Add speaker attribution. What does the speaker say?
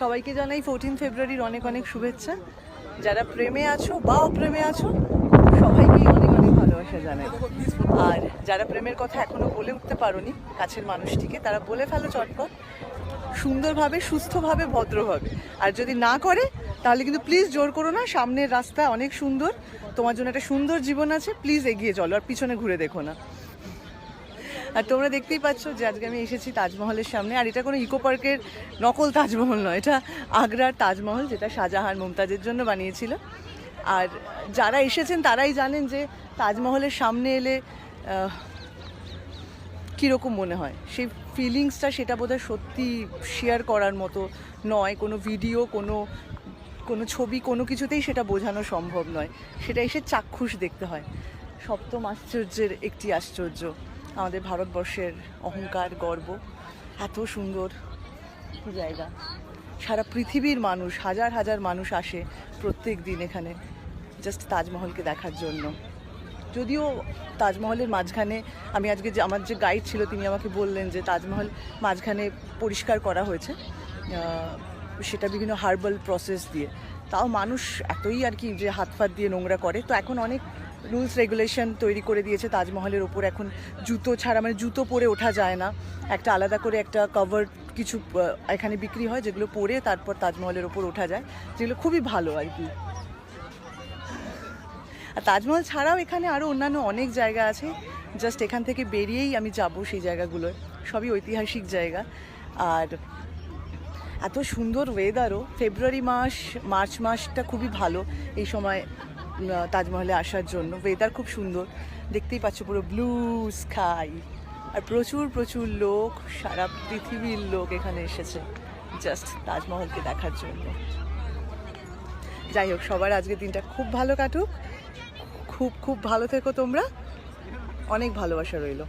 Speaker 1: সবাইকে জানাই ফোরটিন ফেব্রুয়ারির অনেক অনেক শুভেচ্ছা। যারা প্রেমে আছো বা অপ্রেমে আছো, সবাইকেই অনেক অনেক ভালোবাসা জানাই। আর যারা প্রেমের কথা এখনও বলে উঠতে পারোনি, কাছের মানুষটিকে, তারা বলে ফেলো চটপট, সুন্দরভাবে, সুস্থভাবে, ভদ্রভাবে। আর যদি না করে, তাহলে কিন্তু প্লিজ জোর করো না, সামনের রাস্তা অনেক সুন্দর, তোমার জন্য একটা সুন্দর জীবন আছে প্লিজ এগিয়ে চলো, আর পিছনে ঘুরে দেখো না। আর তোমরা দেখতেই পাচ্ছ যে আজকে আমি এসেছি তাজমহলের সামনে। আর এটা কোনো ইকো পার্কের নকল তাজমহল নয়, এটা আগ্রার তাজমহল যেটা শাহজাহান মুমতাজের জন্য বানিয়েছিল। আর যারা এসেছেন তারাই জানেন যে তাজমহলের সামনে এলে কীরকম মনে হয়। সেই ফিলিংসটা সেটা বোধহয় সত্যি শেয়ার করার মতো নয়। কোনো ভিডিও কোনো কোনো ছবি, কোনো কিছুতেই সেটা বোঝানো সম্ভব নয়। সেটা এসে চাক্ষুষ দেখতে হয়। সপ্তম আশ্চর্যের একটি আশ্চর্য। আমাদের ভারতবর্ষের অহংকার, গর্ব, এত সুন্দর জায়গা। সারা পৃথিবীর মানুষ, হাজার হাজার মানুষ আসে প্রত্যেক দিন এখানে জাস্ট তাজমহলকে দেখার জন্য। যদিও তাজমহলের মাঝখানে আমি আজকে যে, আমার যে গাইড ছিল, তিনি আমাকে বললেন যে তাজমহল মাঝখানে পরিষ্কার করা হয়েছে সেটা বিভিন্ন হার্বাল প্রসেস দিয়ে। তাও মানুষ এতই আর কি যে হাত ফাত দিয়ে নোংরা করে। তো এখন অনেক রুলস রেগুলেশন তৈরি করে দিয়েছে তাজমহলের ওপর। এখন জুতো ছাড়া মানে জুতো পরে ওঠা যায় না। একটা আলাদা করে একটা কভার কিছু এখানে বিক্রি হয় যেগুলো পরে তারপর তাজমহলের ওপর ওঠা যায়, যেগুলো খুবই ভালো আর কি। আর তাজমহল ছাড়াও এখানে আরও অন্যান্য অনেক জায়গা আছে। জাস্ট এখান থেকে বেরিয়েই আমি যাব সেই জায়গাগুলোয়। সবই ঐতিহাসিক জায়গা। আর এত সুন্দর ওয়েদারও ফেব্রুয়ারি মাস মার্চ মাসটা খুবই ভালো। এই সময় তাজমহলে আসার জন্য। ওয়েদার খুব সুন্দর। দেখতেই পাচ্ছ পুরো ব্লু স্কাই আর প্রচুর প্রচুর লোক, সারা পৃথিবীর লোক এখানে এসেছে জাস্ট তাজমহলকে দেখার জন্য। যাই হোক, সবার আজকে দিনটা খুব ভালো কাটুক। খুব খুব ভালো থেকো তোমরা। অনেক ভালোবাসা রইল।